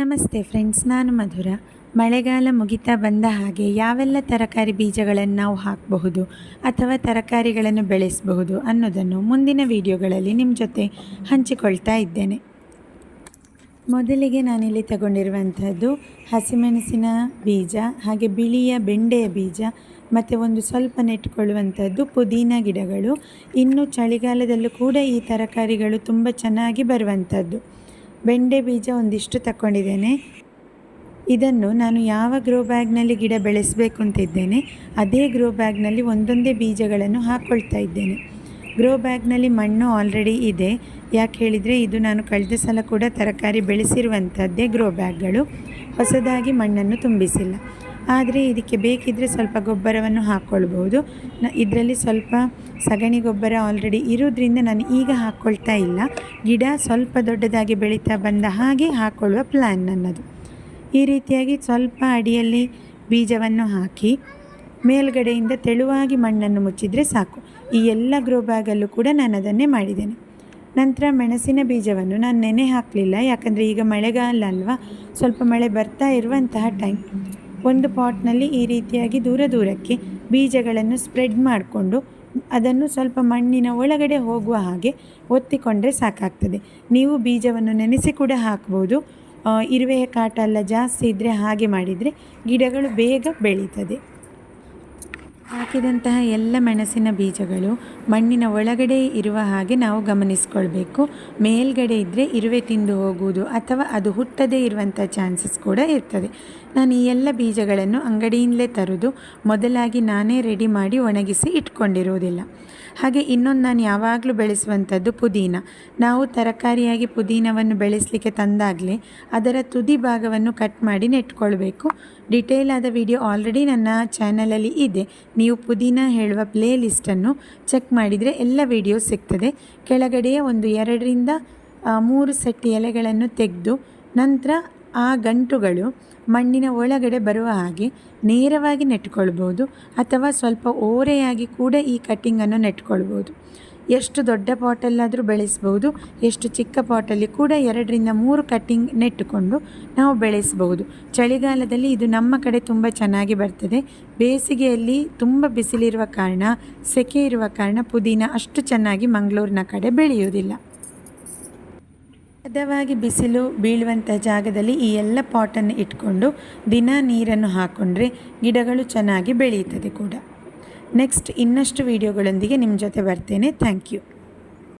ನಮಸ್ತೆ ಫ್ರೆಂಡ್ಸ್, ನಾನು ಮಧುರ. ಮಳೆಗಾಲ ಮುಗಿತಾ ಬಂದ ಹಾಗೆ ಯಾವೆಲ್ಲ ತರಕಾರಿ ಬೀಜಗಳನ್ನು ನಾವು ಹಾಕಬಹುದು ಅಥವಾ ತರಕಾರಿಗಳನ್ನು ಬೆಳೆಸಬಹುದು ಅನ್ನೋದನ್ನು ಮುಂದಿನ ವಿಡಿಯೋಗಳಲ್ಲಿ ನಿಮ್ಮ ಜೊತೆ ಹಂಚಿಕೊಳ್ತಾ ಇದ್ದೇನೆ. ಮೊದಲಿಗೆ ನಾನಿಲ್ಲಿ ತಗೊಂಡಿರುವಂಥದ್ದು ಹಸಿಮೆಣಸಿನ ಬೀಜ, ಹಾಗೆ ಬಿಳಿಯ ಬೆಂಡೆಯ ಬೀಜ, ಮತ್ತು ಒಂದು ಸ್ವಲ್ಪ ನೆಟ್ಟುಕೊಳ್ಳುವಂಥದ್ದು ಪುದೀನ ಗಿಡಗಳು. ಇನ್ನು ಚಳಿಗಾಲದಲ್ಲೂ ಕೂಡ ಈ ತರಕಾರಿಗಳು ತುಂಬ ಚೆನ್ನಾಗಿ ಬರುವಂಥದ್ದು. ಬೆಂಡೆ ಬೀಜ ಒಂದಿಷ್ಟು ತಗೊಂಡಿದ್ದೇನೆ ಇದನ್ನು ನಾನು ಯಾವ ಗ್ರೋ ಬ್ಯಾಗ್ನಲ್ಲಿ ಗಿಡ ಬೆಳೆಸಬೇಕು ಅಂತಿದ್ದೇನೆ ಅದೇ ಗ್ರೋ ಬ್ಯಾಗ್ನಲ್ಲಿ ಒಂದೊಂದೇ ಬೀಜಗಳನ್ನು ಹಾಕ್ಕೊಳ್ತಾ ಇದ್ದೇನೆ. ಗ್ರೋ ಬ್ಯಾಗ್ನಲ್ಲಿ ಮಣ್ಣು ಆಲ್ರೆಡಿ ಇದೆ. ಯಾಕೆ ಹೇಳಿದರೆ ಇದು ನಾನು ಕಳೆದ ಸಲ ಕೂಡ ತರಕಾರಿ ಬೆಳೆಸಿರುವಂಥದ್ದೇ ಗ್ರೋ ಬ್ಯಾಗ್ಗಳು ಹೊಸದಾಗಿ ಮಣ್ಣನ್ನು ತುಂಬಿಸಿಲ್ಲ. ಆದರೆ ಇದಕ್ಕೆ ಬೇಕಿದ್ದರೆ ಸ್ವಲ್ಪ ಗೊಬ್ಬರವನ್ನು ಹಾಕ್ಕೊಳ್ಬೋದು ನ, ಇದರಲ್ಲಿ ಸ್ವಲ್ಪ ಸಗಣಿ ಗೊಬ್ಬರ ಆಲ್ರೆಡಿ ಇರೋದ್ರಿಂದ ನಾನು ಈಗ ಹಾಕ್ಕೊಳ್ತಾ ಇಲ್ಲ. ಗಿಡ ಸ್ವಲ್ಪ ದೊಡ್ಡದಾಗಿ ಬೆಳೀತಾ ಬಂದ ಹಾಗೆ ಹಾಕ್ಕೊಳ್ಳುವ ಪ್ಲ್ಯಾನ್ ನನ್ನದು. ಈ ರೀತಿಯಾಗಿ ಸ್ವಲ್ಪ ಅಡಿಯಲ್ಲಿ ಬೀಜವನ್ನು ಹಾಕಿ ಮೇಲ್ಗಡೆಯಿಂದ ತೆಳುವಾಗಿ ಮಣ್ಣನ್ನು ಮುಚ್ಚಿದರೆ ಸಾಕು. ಈ ಎಲ್ಲ ಗ್ರೋ ಬ್ಯಾಗಲ್ಲೂ ಕೂಡ ನಾನು ಅದನ್ನೇ ಮಾಡಿದ್ದೇನೆ. ನಂತರ ಮೆಣಸಿನ ಬೀಜವನ್ನು ನಾನು ನೆನೆ ಹಾಕಲಿಲ್ಲ. ಯಾಕಂದರೆ ಈಗ ಮಳೆಗಾಲ ಅಲ್ವಾ? ಸ್ವಲ್ಪ ಮಳೆ ಬರ್ತಾ ಇರುವಂತಹ ಟೈಮ್ ಒಂದು ಪಾಟ್ನಲ್ಲಿ ಈ ರೀತಿಯಾಗಿ ದೂರ ದೂರಕ್ಕೆ ಬೀಜಗಳನ್ನು ಸ್ಪ್ರೆಡ್ ಮಾಡಿಕೊಂಡು ಅದನ್ನು ಸ್ವಲ್ಪ ಮಣ್ಣಿನ ಒಳಗಡೆ ಹೋಗುವ ಹಾಗೆ ಒತ್ತಿಕೊಂಡ್ರೆ ಸಾಕಾಗ್ತದೆ. ನೀವು ಬೀಜವನ್ನು ನೆನೆಸಿ ಕೂಡ ಹಾಕ್ಬೋದು. ಇರುವೆಯ ಕಾಟ ಎಲ್ಲ ಜಾಸ್ತಿ ಇದ್ದರೆ ಹಾಗೆ ಮಾಡಿದರೆ ಗಿಡಗಳು ಬೇಗ ಬೆಳೀತದೆ. ಹಾಕಿದಂತಹ ಎಲ್ಲ ಮೆಣಸಿನ ಬೀಜಗಳು ಮಣ್ಣಿನ ಒಳಗಡೆ ಇರುವ ಹಾಗೆ ನಾವು ಗಮನಿಸ್ಕೊಳ್ಬೇಕು. ಮೇಲ್ಗಡೆ ಇದ್ದರೆ ಇರುವೆ ತಿಂದು ಹೋಗುವುದು ಅಥವಾ ಅದು ಹುಟ್ಟದೇ ಇರುವಂಥ ಚಾನ್ಸಸ್ ಕೂಡ ಇರ್ತದೆ. ನಾನು ಈ ಎಲ್ಲ ಬೀಜಗಳನ್ನು ಅಂಗಡಿಯಿಂದಲೇ ತರೋದು ಮೊದಲಾಗಿ ನಾನೇ ರೆಡಿ ಮಾಡಿ ಒಣಗಿಸಿ ಇಟ್ಕೊಂಡಿರುವುದಿಲ್ಲ. ಹಾಗೆ ಇನ್ನೊಂದು ನಾನು ಯಾವಾಗಲೂ ಬೆಳೆಸುವಂಥದ್ದು ಪುದೀನ. ನಾವು ತರಕಾರಿಯಾಗಿ ಪುದೀನವನ್ನು ಬೆಳೆಸಲಿಕ್ಕೆ ತಂದಾಗಲೇ ಅದರ ತುದಿ ಭಾಗವನ್ನು ಕಟ್ ಮಾಡಿ ನೆಟ್ಕೊಳ್ಬೇಕು. ಡಿಟೇಲ್ ಆದ ವಿಡಿಯೋ ಆಲ್ರೆಡಿ ನನ್ನ ಚಾನಲಲ್ಲಿ ಇದೆ. ನೀವು ಪುದೀನ ಹೇಳುವ ಪ್ಲೇ ಲಿಸ್ಟನ್ನು ಚೆಕ್ ಮಾಡಿದರೆ ಎಲ್ಲ ವಿಡಿಯೋ ಸಿಗ್ತದೆ. ಕೆಳಗಡೆಯ ಒಂದು ಎರಡರಿಂದ ಮೂರು ಸೆಟ್ ಎಲೆಗಳನ್ನು ತೆಗೆದು ನಂತರ ಆ ಗಂಟುಗಳು ಮಣ್ಣಿನ ಒಳಗಡೆ ಬರುವ ಹಾಗೆ ನೇರವಾಗಿ ನೆಟ್ಕೊಳ್ಬೋದು ಅಥವಾ ಸ್ವಲ್ಪ ಓರೆಯಾಗಿ ಕೂಡ ಈ ಕಟ್ಟಿಂಗನ್ನು ನೆಟ್ಕೊಳ್ಬೋದು. ಎಷ್ಟು ದೊಡ್ಡ ಪಾಟಲ್ಲಾದರೂ ಬೆಳೆಸ್ಬೋದು, ಎಷ್ಟು ಚಿಕ್ಕ ಪಾಟಲ್ಲಿ ಕೂಡ ಎರಡರಿಂದ ಮೂರು ಕಟ್ಟಿಂಗ್ ನೆಟ್ಟುಕೊಂಡು ನಾವು ಬೆಳೆಸ್ಬೋದು. ಚಳಿಗಾಲದಲ್ಲಿ ಇದು ನಮ್ಮ ಕಡೆ ತುಂಬ ಚೆನ್ನಾಗಿ ಬರ್ತದೆ. ಬೇಸಿಗೆಯಲ್ಲಿ ತುಂಬ ಬಿಸಿಲಿರುವ ಕಾರಣ, ಸೆಕೆ ಇರುವ ಕಾರಣ ಪುದೀನ ಅಷ್ಟು ಚೆನ್ನಾಗಿ ಮಂಗಳೂರಿನ ಕಡೆ ಬೆಳೆಯುವುದಿಲ್ಲ. ಹದವಾಗಿ ಬಿಸಿಲು ಬೀಳುವಂಥ ಜಾಗದಲ್ಲಿ ಈ ಎಲ್ಲ ಪಾಟನ್ನು ಇಟ್ಕೊಂಡು ದಿನ ನೀರನ್ನು ಹಾಕ್ಕೊಂಡ್ರೆ ಗಿಡಗಳು ಚೆನ್ನಾಗಿ ಬೆಳೆಯುತ್ತದೆ ಕೂಡ. ನೆಕ್ಸ್ಟ್ ಇನ್ನಷ್ಟು ವೀಡಿಯೋಗಳೊಂದಿಗೆ ನಿಮ್ಮ ಜೊತೆ ಬರ್ತೇನೆ. Thank you